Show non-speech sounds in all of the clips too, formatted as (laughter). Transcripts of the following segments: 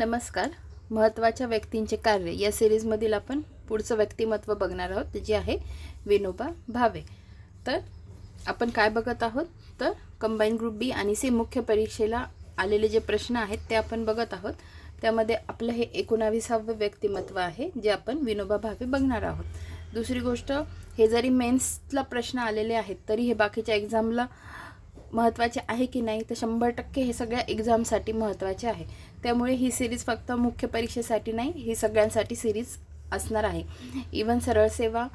नमस्कार. महत्त्वाच्या व्यक्तींचे कार्य या सिरीजमधील आपण पुढचं व्यक्तिमत्व बघणार आहोत जे आहे विनोबा भावे. तर आपण काय बघत आहोत? तर कंबाईन ग्रुप बी आणि सी मुख्य परीक्षेला आलेले जे प्रश्न आहेत ते आपण बघत आहोत. त्यामध्ये आपलं हे एकोणाविसावं व्यक्तिमत्व आहे जे आपण विनोबा भावे बघणार आहोत. दुसरी गोष्ट हे जरी मेन्सला प्रश्न आलेले आहेत तरी हे बाकीच्या एक्झामला महत्त्वाचे आहे की नाही तर शंभर टक्के हे सगळ्या एक्झामसाठी महत्त्वाचे आहे. त्यामुळे ही सिरीज फक्त मुख्य परीक्षेसाठी नाही ही सगळ्यांसाठी सिरीज असणार आहे. इवन सरळ सेवा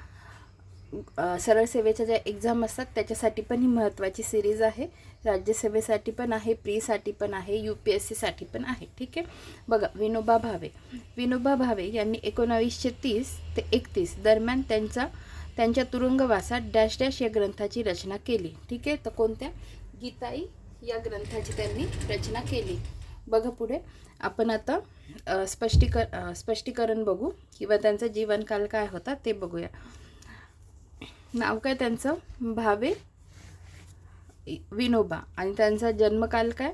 सरळ सेवेच्या ज्या एक्झाम असतात त्याच्यासाठी पण ही महत्त्वाची सिरीज आहे. राज्यसेवेसाठी पण आहे प्रीसाठी पण आहे यू पी एस सीसाठी पण आहे ठीक आहे? बघा विनोबा भावे. विनोबा भावे यांनी एकोणावीसशे तीस ते एकतीस दरम्यान त्यांचा त्यांच्या तुरुंगवासात डॅश डॅश या ग्रंथाची रचना केली ठीक आहे? तर कोणत्या? गीताई या ग्रंथाची त्यांनी रचना केली. बघा पुढे आपण आता स्पष्टीकर स्पष्टीकरण बघू किंवा त्यांचा जीवनकाल काय होता ते बघूया. नाव काय त्यांचं? भावे विनोबा. आणि त्यांचा जन्मकाल काय?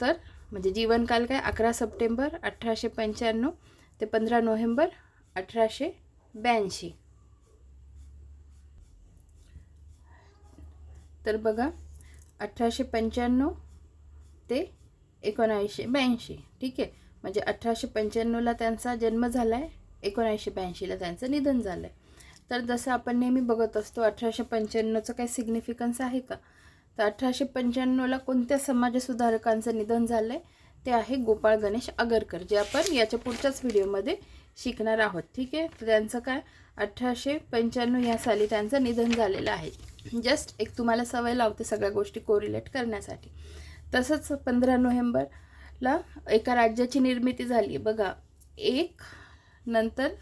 तर म्हणजे जीवनकाल काय? अकरा सप्टेंबर अठराशे पंच्याण्णव ते पंधरा नोव्हेंबर अठराशे ब्याऐंशी. तर बघा अठराशे पंच्याण्णव ते एकोणावीसशे ब्याऐंशी. ठीक आहे? म्हणजे अठराशे पंच्याण्णवला त्यांचा जन्म झाला आहे एकोणावीसशे ब्याऐंशीला त्यांचं निधन झालं आहे तर जसं आपण नेहमी बघत असतो अठराशे पंच्याण्णवचं काही सिग्निफिकन्स आहे का? तर अठराशे पंच्याण्णवला कोणत्या समाजसुधारकांचं निधन झालं आहे ते आहे गोपाळ गणेश आगरकर जे आपण याच्या पुढच्याच व्हिडिओमध्ये शिकणार आहोत. ठीक आहे? तर त्यांचं काय? अठराशे पंच्याण्णव या साली त्यांचं निधन झालेलं आहे. जस्ट एक तुम्हाला सवय लावते सगळ्या गोष्टी कोरिलेट करण्यासाठी. तसंच पंधरा नोव्हेंबरला एका राज्याची निर्मिती झाली. बघा एक नंतर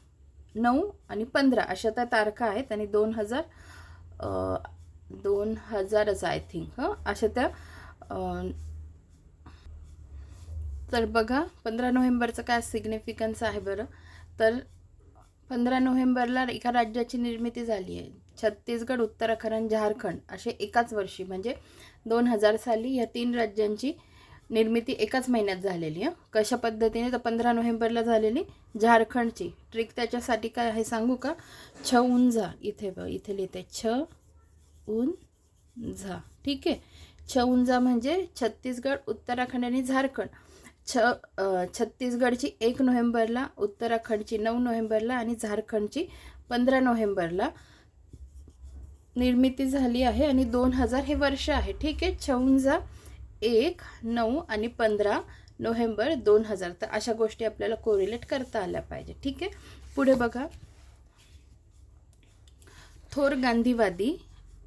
नऊ आणि पंधरा अशा त्या तारखा आहेत आणि दोन हजार दोन हजारच आय थिंक हं? अशा त्या तर बघा पंधरा नोव्हेंबरचं काय सिग्निफिकन्स आहे बरं? तर पंधरा नोव्हेंबरला एका राज्याची निर्मिती झाली आहे. छत्तीसगड उत्तराखंड झारखंड असे एकाच वर्षी म्हणजे दोन हजार साली या तीन राज्यांची निर्मिती एकाच महिन्यात झालेली आहे. कशा पद्धतीने? तर पंधरा नोव्हेंबरला झालेली झारखंडची. ट्रिक त्याच्यासाठी काय आहे सांगू का? छ उंझा इथे इथे लिहिते छ उंझा झा. ठीक आहे? छ उंझा म्हणजे छत्तीसगड उत्तराखंड आणि झारखंड. छ छत्तीसगडची एक नोव्हेंबरला उत्तराखंडची नऊ नोव्हेंबरला आणि झारखंडची पंधरा नोव्हेंबरला निर्मिती झाली आहे आणि दोन हजार हे वर्ष आहे. ठीक आहे? छौंजा एक नऊ आणि पंधरा नोव्हेंबर दोन हजार. तर अशा गोष्टी आपल्याला कोरिलेट करता आल्या पाहिजे. ठीक आहे? पुढे बघा. थोर गांधीवादी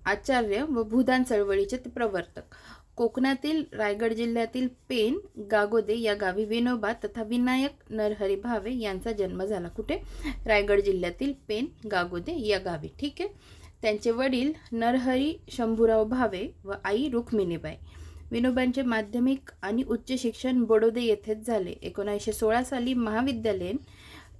आचार्य व भूदान चळवळीचे ते प्रवर्तक. कोकणातील रायगड जिल्ह्यातील पेन गागोदे या गावी विनोबा तथा विनायक नरहरी भावे यांचा जन्म झाला. कुठे? रायगड जिल्ह्यातील पेन गागोदे या गावी. ठीक आहे? त्यांचे वडील नरहरी शंभूराव भावे व आई रुक्मिणीबाई. विनोबांचे माध्यमिक आणि उच्च शिक्षण बडोदे येथेच झाले. एकोणीसशे सोळा साली महाविद्यालयीन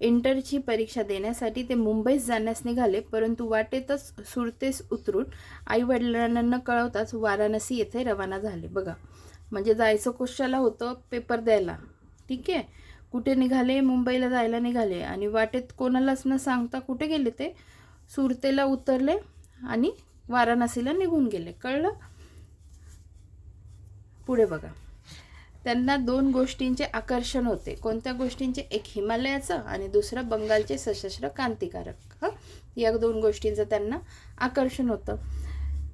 इंटरची परीक्षा देण्यासाठी ते मुंबईत जाण्यास निघाले परंतु वाटेतच सुरतेस उतरून आईवडिलांना न कळवताच वाराणसी येथे रवाना झाले. बघा म्हणजे जायचं कोशाला होतं पेपर द्यायला. ठीक आहे कुठे निघाले? मुंबईला जायला निघाले. आणि वाटेत कोणालाच न सांगता कुठे गेले ते? सुरतेला उतरले आणि वाराणसीला निघून गेले. कळलं? पुढे बघा. त्यांना दोन गोष्टींचे आकर्षण होते. कोणत्या गोष्टींचे? एक हिमालयाचं आणि दुसरं बंगालचे सशस्त्र क्रांतिकारक. हं? या दोन गोष्टींचं त्यांना आकर्षण होतं.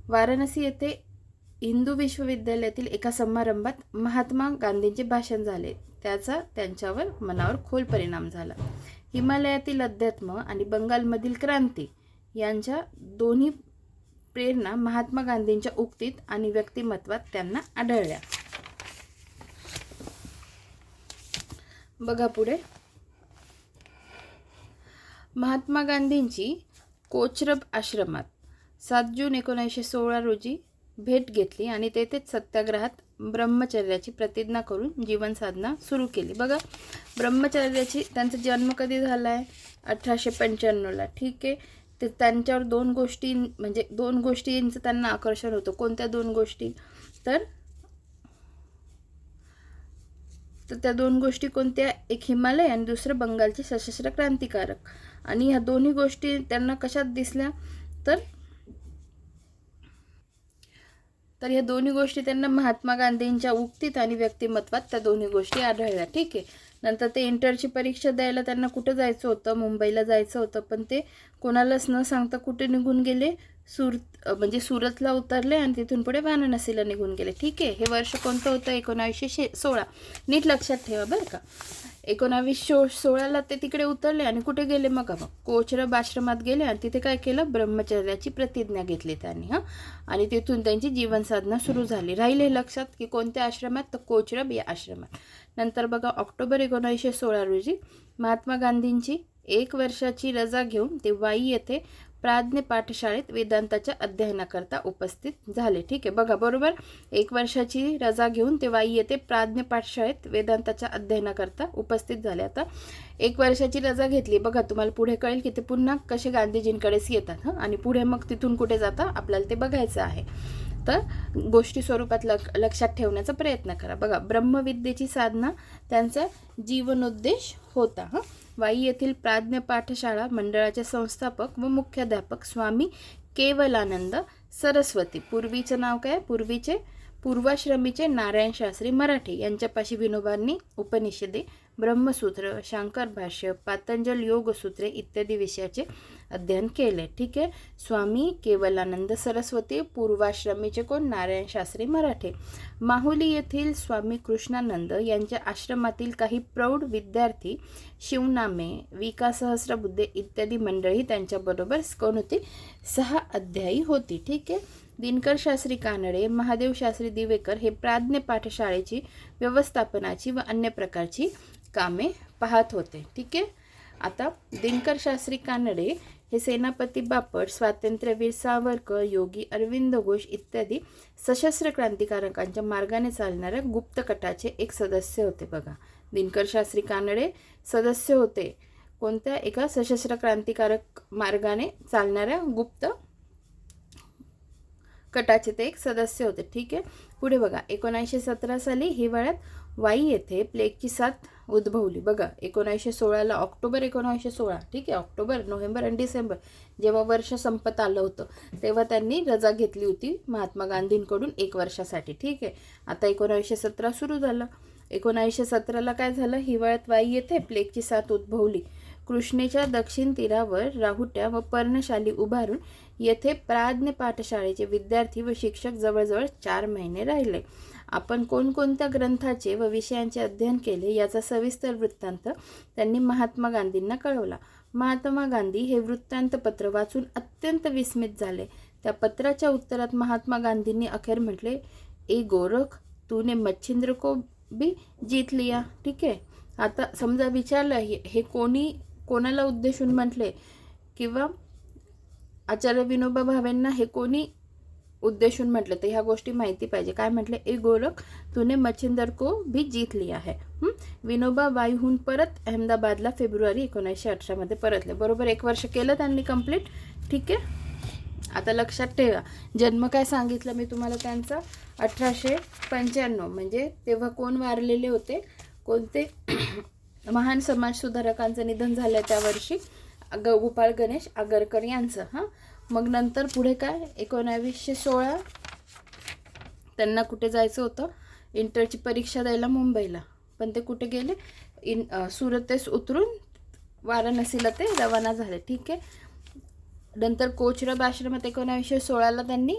वाराणसी येथे हिंदू विश्वविद्यालयातील एका समारंभात महात्मा गांधींचे भाषण झाले. त्याचा त्यांच्यावर मनावर खोल परिणाम झाला. हिमालयातील अध्यात्म आणि बंगालमधील क्रांती यांच्या दोन्ही प्रेरणा महात्मा गांधींच्या उक्तीत आणि व्यक्तिमत्वात त्यांना आढळल्या. बघा पुढे. महात्मा गांधींची कोचरब आश्रमात सात जून एकोणीसशे सोळा रोजी भेट घेतली आणि तेथेच सत्याग्रहात ब्रह्मचर्याची प्रतिज्ञा करून जीवनसाधना सुरू केली. बघा ब्रह्मचर्याची त्यांचा जन्म कधी झाला आहे अठराशे पंच्याण्णवला. ठीक आहे. ते त्यांच्यावर दोन गोष्टी म्हणजे दोन गोष्टींचं त्यांना आकर्षण होतं. कोणत्या दोन गोष्टी? तर तर त्या दोन गोष्टी कोणत्या? एक हिमालय आणि दुसरं बंगालचे सशस्त्र क्रांतिकारक. आणि ह्या दोन्ही गोष्टी त्यांना कशात दिसल्या? तर तर ह्या दोन्ही गोष्टी त्यांना महात्मा गांधींच्या उक्तीत आणि व्यक्तिमत्वात त्या दोन्ही गोष्टी आढळल्या. ठीक आहे. नंतर ते इंटरची परीक्षा द्यायला त्यांना कुठं जायचं होतं? मुंबईला जायचं होतं. पण ते कोणालाच न सांगता कुठे निघून गेले? सुर म्हणजे सुरतला उतरले आणि तिथून पुढे वाराणसीला निघून गेले. ठीक आहे हे वर्ष कोणतं होतं? एकोणावीसशे शे सोळा. नीट लक्षात ठेवा बरं का. एकोणावीस शो सोळाला ते तिकडे उतरले आणि कुठे गेले मग? मग कोचरब आश्रमात गेले आणि तिथे काय केलं? ब्रह्मचर्याची प्रतिज्ञा घेतली त्यांनी हां? आणि तिथून त्यांची जीवनसाधना सुरू झाली. राहिले लक्षात की कोणत्या आश्रमात? तर कोचरब या आश्रमात. नंतर बघा ऑक्टोबर एकोणावीसशे सोळा रोजी महात्मा गांधींची एक वर्षाची रजा घेऊन ते वाई येथे प्राज्ञ पाठशाळेत वेदांताच्या अध्ययनाकरता उपस्थित झाले. ठीक आहे बघा बरोबर? एक वर्षाची रजा घेऊन ते वाई येथे प्राज्ञ पाठशाळेत वेदांताच्या अध्ययनाकरता उपस्थित झाले. आता एक वर्षाची रजा घेतली. बघा तुम्हाला पुढे कळेल की ते पुन्हा कसे गांधीजींकडेच येतात हं? आणि पुढे मग तिथून कुठे जाता आपल्याला ते बघायचं आहे. तर गोष्टी स्वरूपात लक लक्षात ठेवण्याचा प्रयत्न करा. बघा ब्रह्मविद्येची साधना त्यांचा जीवनोद्देश होता हं? वाई येथील प्राज्ञ पाठशाळा मंडळाचे संस्थापक व मुख्याध्यापक स्वामी केवलानंद सरस्वती. पूर्वीचं नाव काय? पूर्वीचे पूर्वाश्रमीचे नारायण शास्त्री मराठे यांच्यापाशी विनोबांनी उपनिषदे ब्रह्मसूत्र शांकर भाष्य पातंजल योगसूत्रे इत्यादी विषयाचे अध्ययन केले. ठीक आहे? स्वामी केवलानंद सरस्वती पूर्वाश्रमीचे कोण? नारायण शास्त्री मराठे. माहुली येथील स्वामी कृष्णानंद यांच्या आश्रमातील काही प्रौढ विद्यार्थी शिवनामे विका सहस्रबुद्धे इत्यादी मंडळी त्यांच्याबरोबर कोण होती सहा अध्यायी होती. ठीक आहे? दिनकर शास्त्री कानडे महादेव शास्त्री दिवेकर हे प्राज्ञ पाठशाळेची व्यवस्थापनाची व अन्य प्रकारची कामे पाहत होते. ठीक आहे? आता दिनकर शास्त्री कानडे हे सेनापती बापट स्वातंत्र्यवीर सावरकर योगी अरविंद घोष इत्यादी सशस्त्र क्रांतिकारकांच्या मार्गाने चालणाऱ्या गुप्त गटाचे एक सदस्य होते बघा. दिनकर शास्त्री कानडे सदस्य होते. कोणत्या एका सशस्त्र क्रांतिकारक मार्गाने चालणाऱ्या गुप्त कटाचे ते एक सदस्य होते ठीक आहे? पुढे बघा एकोणीसशे सतरा साली हिवाळ्यात वाई येथे प्लेगची साथ उद्भवली. बघा एकोणीसशे सोळाला ऑक्टोबर एकोणीसशे सोळा ठीक आहे? ऑक्टोबर नोव्हेंबर आणि डिसेंबर जेव्हा वर्ष संपत आलं होतं तेव्हा त्यांनी रजा घेतली होती महात्मा गांधींकडून एक वर्षासाठी ठीक आहे? आता एकोणीसशे सतरा सुरू झालं. एकोणीसशे सतराला काय झालं? हिवाळ्यात वाई येथे प्लेगची साथ उद्भवली. कृष्णेच्या दक्षिण तीरावर राहुट्या व पर्णशाली उभारून येथे प्राज्ञ पाठशाळेचे विद्यार्थी व शिक्षक जवळजवळ चार महिने राहिले. आपण कोणकोणत्या ग्रंथाचे व विषयांचे अध्ययन केले याचा सविस्तर वृत्तांत त्यांनी महात्मा गांधींना कळवला. महात्मा गांधी हे वृत्तांत पत्र वाचून अत्यंत विस्मित झाले. त्या पत्राच्या उत्तरात महात्मा गांधींनी अखेर म्हटले ए गोरख तूने मच्छिंद्र को भी जीत लिया ठीक आहे. आता समजा विचारलं हे कोणी कोणाला उद्देशून म्हटले किंवा आचार्य विनोबा भावेंना हे कोणी उद्देशून म्हटलं? तर ह्या गोष्टी माहिती पाहिजे. काय म्हटले? ए गोरख तुने मच्छिंदर को भी जीत लिया है. विनोबा वाईहून परत अहमदाबादला फेब्रुवारी एकोणीसशे अठरामध्ये परतले. बरोबर एक वर्ष केलं त्यांनी कंप्लीट ठीक आहे? आता लक्षात ठेवा. जन्म काय सांगितलं मी तुम्हाला त्यांचा? अठराशे पंच्याण्णव. म्हणजे तेव्हा कोण वारलेले होते? कोणते? महान समाजसुधारकांचं निधन झालं त्या वर्षी. ग गोपाळ गणेश आगरकर यांचं हां. मग नंतर पुढे काय? एकोणावीसशे सोळा. त्यांना कुठे जायचं होतं? इंटरची परीक्षा द्यायला मुंबईला. पण ते कुठे गेले? इन सुरतेस उतरून वाराणसीला ते रवाना झाले. ठीक आहे. नंतर कोचरब आश्रमात एकोणावीसशे सोळाला त्यांनी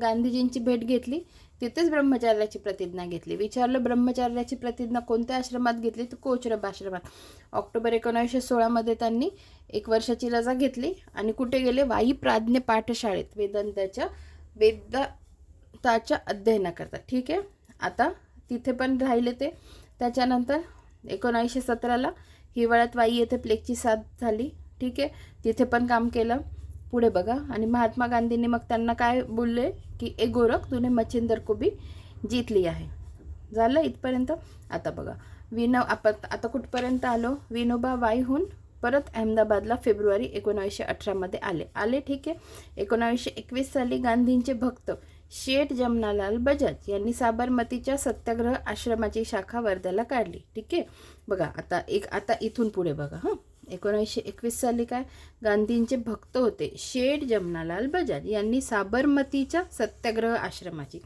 गांधीजींची भेट घेतली. तिथेच ब्रह्मचार्याची प्रतिज्ञा घेतली. विचारलं ब्रह्मचार्याची प्रतिज्ञा कोणत्या आश्रमात घेतली? तर कोचरब आश्रमात. ऑक्टोबर एकोणीसशे सोळामध्ये त्यांनी एक वर्षाची रजा घेतली आणि कुठे गेले? वाई प्राज्ञ पाठशाळेत वेदांताच्या वेदांताच्या अध्ययनाकरता ठीक आहे? आता तिथे पण राहिले ते. त्याच्यानंतर एकोणावीसशे सतराला हिवाळ्यात वाई येथे प्लेगची साथ झाली. ठीक आहे? तिथे पण काम केलं. पुढे बघा. आणि महात्मा गांधींनी मग त्यांना काय बोलले? की ए गोरख तुने मच्छिंदर को भी आहे झालं इथपर्यंत? आता बघा. विनो आपण आता कुठपर्यंत आलो? विनोबा वाईहून परत अहमदाबादला फेब्रुवारी एकोणावीसशे अठरामध्ये आले. आले ठीक आहे. एकोणावीसशे एकवीस साली गांधींचे भक्त शेठ जमनालाल बजाज यांनी साबरमतीच्या सत्याग्रह आश्रमाची शाखा वर्ध्याला काढली. ठीक आहे. बघा आता एक आता इथून पुढे बघा हां. एकोणीसशे एकवीस साली काय? गांधींचे भक्त होते. शेठ जमनालाल बजाज यांनी साबरमतीच्या सत्याग्रह आश्रमाची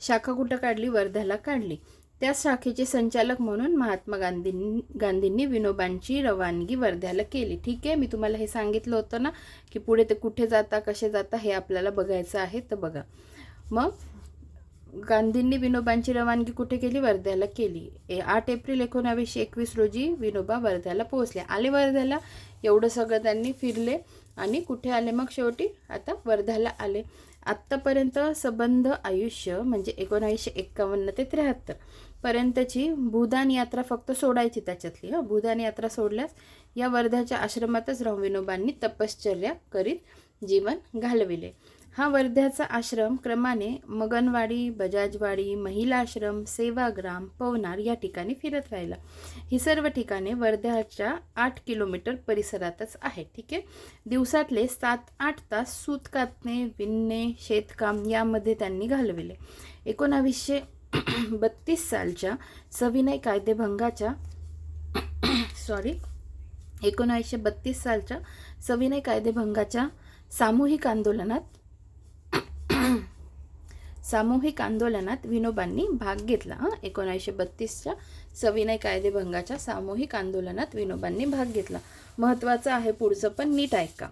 शाखा कुठं काढली? वर्ध्याला काढली. त्या शाखेचे संचालक म्हणून महात्मा गांधीं गांधींनी विनोबांची रवानगी वर्ध्याला केली. ठीक आहे मी तुम्हाला हे सांगितलं होतं ना की पुढे ते कुठे जाता कसे जाता हे आपल्याला बघायचं आहे तर बघा. मग गांधींनी विनोबांची रवानगी कुठे केली? वर्ध्याला केली. ए आठ एप्रिल एकोणावीसशे एकवीस रोजी विनोबा वर्ध्याला पोहोचले. आले वर्ध्याला? एवढं सगळं त्यांनी फिरले आणि कुठे आले मग शेवटी? आता वर्ध्याला आले. आत्तापर्यंत सबंध आयुष्य म्हणजे एकोणावीसशे एक्कावन्न ते त्र्याहत्तर पर्यंतची भूदान यात्रा फक्त सोडायची त्याच्यातली हं. भूदान यात्रा सोडल्यास या वर्ध्याच्या आश्रमातच राहून विनोबांनी तपश्चर्या करीत जीवन घालविले. हा वर्ध्याचा आश्रम क्रमाने मगनवाडी बजाजवाडी महिला आश्रम सेवाग्राम पवनार या ठिकाणी फिरत राहिला. ही सर्व ठिकाणे वर्ध्याच्या आठ किलोमीटर परिसरातच आहे ठीक आहे? दिवसातले सात आठ तास सूत कातणे विणणे शेतकाम यामध्ये त्यांनी घालविले. एकोणावीसशे बत्तीस सालच्या सविनय कायदेभंगाच्या (coughs) सॉरी एकोणावीसशे बत्तीस सालच्या सविनय कायदेभंगाच्या सामूहिक आंदोलनात सामूहिक आंदोलनात विनोबांनी भाग घेतला हां? एकोणीसशे बत्तीसच्या सविनय कायदेभंगाच्या सामूहिक आंदोलनात विनोबांनी भाग घेतला. महत्त्वाचं आहे पुढचं पण नीट ऐका.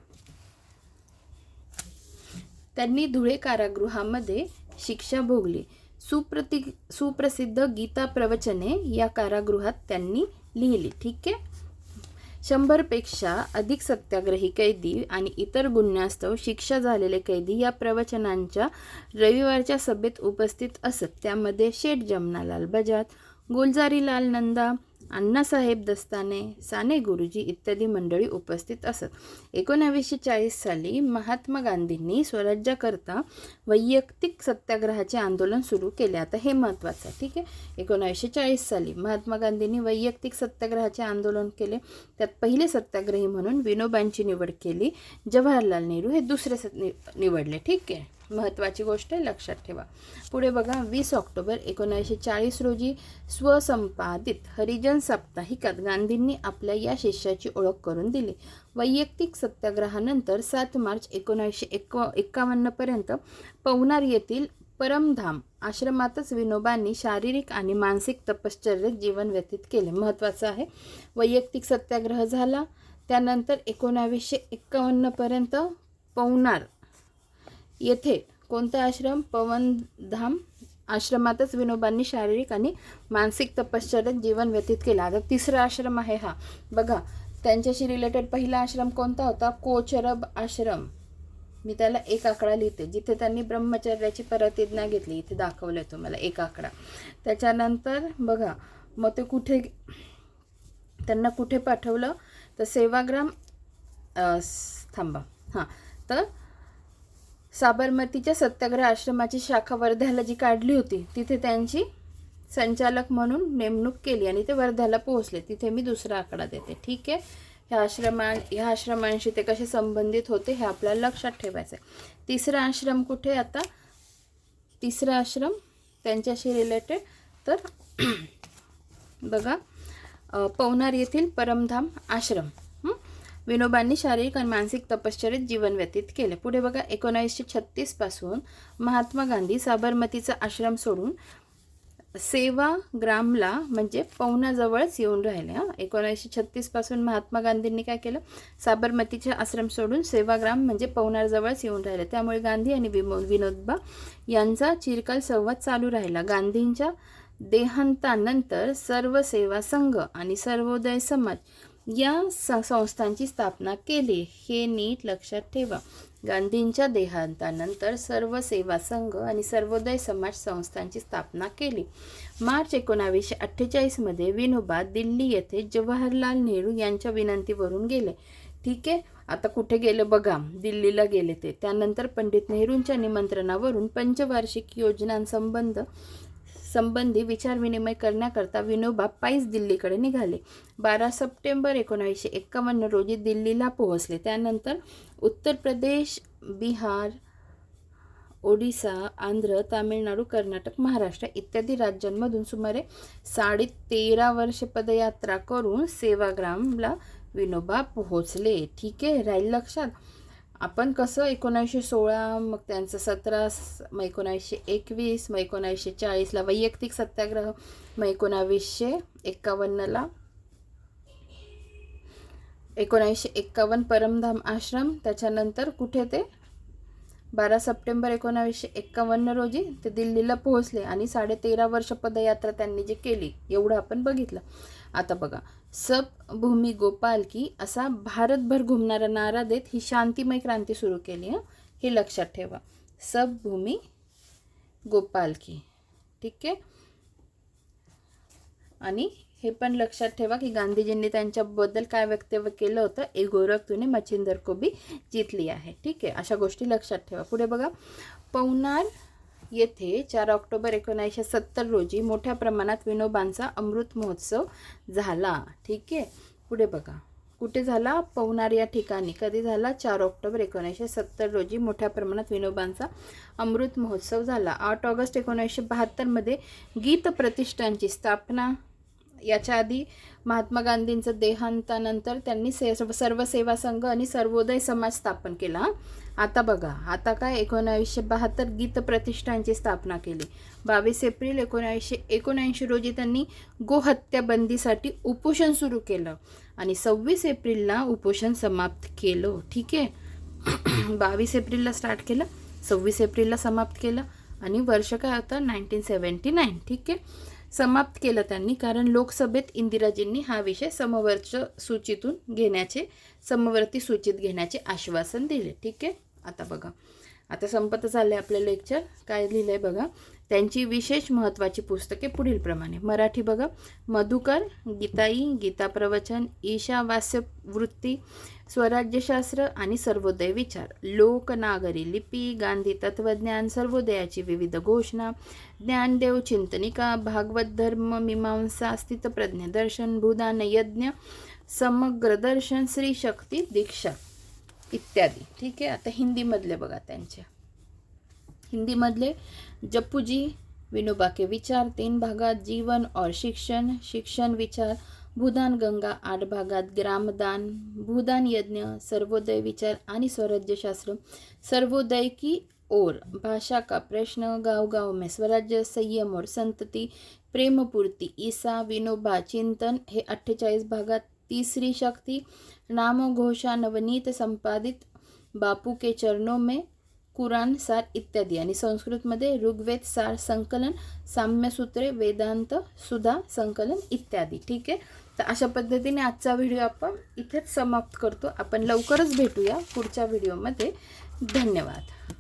त्यांनी धुळे कारागृहामध्ये शिक्षा भोगली. सुप्रति सुप्रसिद्ध गीता प्रवचने या कारागृहात त्यांनी लिहिली ठीक आहे? शंभरपेक्षा अधिक सत्याग्रही कैदी आणि इतर गुन्ह्यास्तव शिक्षा झालेले कैदी या प्रवचनांच्या रविवारच्या सभेत उपस्थित असत. त्यामध्ये शेठ जमनालाल बजाज गुलजारीलाल नंदा अण्णासाहेब दस्ताने साने गुरुजी इत्यादी मंडळी उपस्थित असत. एकोणावीसशे चाळीस साली महात्मा गांधींनी स्वराज्याकरता वैयक्तिक सत्याग्रहाचे आंदोलन सुरू केले. आता हे महत्त्वाचं आहे ठीक आहे? एकोणावीसशे चाळीस साली महात्मा गांधींनी वैयक्तिक सत्याग्रहाचे आंदोलन केले. त्यात पहिले सत्याग्रही म्हणून विनोबांची निवड केली. जवाहरलाल नेहरू हे दुसरे सत नि निवडले ठीक आहे? महत्त्वाची गोष्ट आहे लक्षात ठेवा. पुढे बघा वीस ऑक्टोबर एकोणीसशे चाळीस रोजी स्वसंपादित हरिजन साप्ताहिकात गांधींनी आपल्या या शिष्याची ओळख करून दिली. वैयक्तिक सत्याग्रहानंतर सात मार्च एकोणीसशे एक एक्कावन्नपर्यंत पवनार येथील परमधाम आश्रमातच विनोबांनी शारीरिक आणि मानसिक तपश्चर्येत जीवन व्यतीत केले. महत्त्वाचं आहे वैयक्तिक सत्याग्रह झाला. त्यानंतर एकोणावीसशे एक्कावन्नपर्यंत पवनार येथे कोणता आश्रम? पवनधाम आश्रमातच विनोबांनी शारीरिक आणि मानसिक तपश्चर्यात जीवन व्यतीत केला. आता तिसरा आश्रम आहे हा. बघा त्यांच्याशी रिलेटेड पहिला आश्रम कोणता होता? कोचरब आश्रम. मी त्याला एक आकडा लिहिते. जिथे त्यांनी ब्रह्मचर्याची प्रतिज्ञा घेतली. इथे दाखवलं तुम्हाला एक आकडा. त्याच्यानंतर बघा मग ते कुठे त्यांना कुठे पाठवलं? तर सेवाग्राम थांबा. हां. तर साबरमतीच्या सत्याग्रह आश्रमाची शाखा वर्ध्याला जी काढली होती. तिथे त्यांची संचालक म्हणून नेमणूक केली आणि ते वर्ध्याला पोहोचले. तिथे मी दुसरा आकडा देते. ठीक आहे? ह्या आश्रमा ह्या आश्रमांशी ते कसे संबंधित होते हे आपल्याला लक्षात ठेवायचं आहे. तिसरा आश्रम कुठे आता? तिसरा आश्रम त्यांच्याशी रिलेटेड तर (clears throat) बघा पवनार येथील परमधाम आश्रम. विनोबांनी शारीरिक आणि मानसिक तपश्चर्येत जीवन व्यतीत केले. पुढे बघा एकोणीसशे छत्तीसपासून महात्मा गांधी साबरमतीचा आश्रम सोडून सेवाग्रामला म्हणजे पवनाजवळच येऊन राहिले हां. एकोणीसशे छत्तीसपासून महात्मा गांधींनी काय केलं? साबरमतीचे आश्रम सोडून सेवाग्राम म्हणजे पवनारजवळच येऊन राहिले. त्यामुळे गांधी आणि विमो विनोदबा यांचा चिरकाल संवाद चालू राहिला. गांधींच्या देहांतानंतर सर्व सेवा संघ आणि सर्वोदय समाज या संस्थांची स्थापना केली हे नीट लक्षात ठेवा. गांधींच्या देहांतानंतर सर्व सेवा संघ आणि सर्वोदय समाज संस्थांची स्थापना केली. मार्च एकोणावीसशे अठ्ठेचाळीसमध्ये विनोबा दिल्ली येथे जवाहरलाल नेहरू यांच्या विनंतीवरून गेले. ठीक आहे आता कुठे गेले बघा. दिल्लीला गेले ते. त्यानंतर पंडित नेहरूंच्या निमंत्रणावरून पंचवार्षिक योजनांसंबंध संबंधी विचारविनिमय करण्याकरता विनोबा पायीच दिल्लीकडे निघाले. बारा सप्टेंबर एकोणावीसशे एक्कावन्न रोजी दिल्लीला पोहोचले. त्यानंतर उत्तर प्रदेश बिहार ओडिसा आंध्र तामिळनाडू कर्नाटक महाराष्ट्र इत्यादी राज्यांमधून सुमारे साडे तेरा वर्ष पदयात्रा करून सेवाग्रामला विनोबा पोहोचले. ठीक आहे राहील लक्षात? आपण कसं एकोणावीसशे सोळा मग त्यांचं सतरा मग एकोणावीसशे एकवीस मग एकोणावीसशे चाळीसला वैयक्तिक सत्याग्रह मग एकोणावीसशे एक्कावन्नला एकोणावीसशे एक्कावन्न परमधाम आश्रम. त्याच्यानंतर कुठे ते? बारा सप्टेंबर एकोणावीसशे एक्कावन्न रोजी ते दिल्लीला पोहोचले आणि साडेतेरा वर्ष पदयात्रा त्यांनी जे केली एवढं आपण बघितलं. आता बघा. सब भूमी गोपाल की असा भारतभर घुमणारा नारा देत ही शांतिमय क्रांती सुरू केली हे? लक्षात ठेवा. सब भूमी गोपाल की. ठीक आहे? आणि हे पण लक्षात ठेवा की गांधीजींनी त्यांच्याबद्दल काय वक्तव्य केलं होतं? ए गोरख तुने मच्छिंदर कोबी जितली आहे. ठीक आहे? अशा गोष्टी लक्षात ठेवा. पुढे बघा. पवनार येथे चार ऑक्टोबर एकोणीसशे सत्तर रोजी मोठ्या प्रमाणात विनोबांचा अमृत महोत्सव झाला. ठीक आहे? पुढे बघा. कुठे झाला? पवनार या ठिकाणी. कधी झाला? चार ऑक्टोबर एकोणीसशे सत्तर रोजी मोठ्या प्रमाणात विनोबांचा अमृत महोत्सव झाला. आठ ऑगस्ट एकोणीसशे बहात्तरमध्ये गीत प्रतिष्ठानची स्थापना. याच्या आधी महात्मा गांधींचं देहांतानंतर त्यांनी से सर्व सेवा संघ आणि सर्वोदय समाज स्थापन केला. आता बघा आता काय एकोणावीसशे बहात्तर गीत प्रतिष्ठानची स्थापना केली. बावीस एप्रिल एकोणावीसशे एकोणऐंशी रोजी त्यांनी गोहत्या बंदीसाठी उपोषण सुरू केलं आणि सव्वीस एप्रिलला उपोषण समाप्त केलं. ठीक आहे? (clears throat) बावीस एप्रिलला स्टार्ट केलं सव्वीस एप्रिलला समाप्त केलं आणि वर्ष काय होतं? नाईन्टीन सेवन्टी नाईन ठीक आहे? समाप्त केलं त्यांनी कारण लोकसभेत इंदिराजींनी हा विषय समवर्च सूचीतून घेण्याचे समवर्ती सूचित घेण्याचे आश्वासन दिले. ठीक आहे? आता बघा. आता संपत झालं आहे आपलं लेक्चर काय लिहिलं आहे बघा? त्यांची विशेष महत्त्वाची पुस्तके पुढीलप्रमाणे. मराठी बघा. मधुकर गीताई गीता प्रवचन ईशावास्य वृत्ती स्वराज्यशास्त्र आणि सर्वोदय विचार. लोकनागरी लिपी गांधी तत्वज्ञान सर्वोदयाची विविध घोषणा ज्ञानदेव चिंतनिका भागवत धर्म मीमांसा स्थितप्रज्ञ दर्शन भूदान यज्ञ समग्र दर्शन श्री शक्ती दीक्षा. इत्यादी. ठीक आहे? आता हिंदीमधले बघा त्यांच्या. हिंदीमधले जप्पूजी विनोबा के विचार तीन भागात जीवन और शिक्षण शिक्षण विचार भूदान गंगा आठ भागात ग्रामदान भूदान यज्ञ सर्वोदय विचार आणि स्वराज्यशास्त्र. सर्वोदय की ओर भाषा का प्रश्न गाव गाव में स्वराज्य संयम और संतती प्रेमपूर्ती ईसा विनोबा चिंतन हे अठ्ठेचाळीस भागात. तिसरी शक्ती नामोघोषा नवनीत संपादित बापू के चरणों में कुराण सार इत्यादी. आणि संस्कृतमध्ये ऋग्वेद सार संकलन साम्यसूत्रे वेदांत सुधा संकलन इत्यादी. ठीक आहे? तर अशा पद्धतीने आजचा व्हिडिओ आपण इथेच समाप्त करतो. आपण लवकरच भेटूया पुढच्या व्हिडिओमध्ये. धन्यवाद.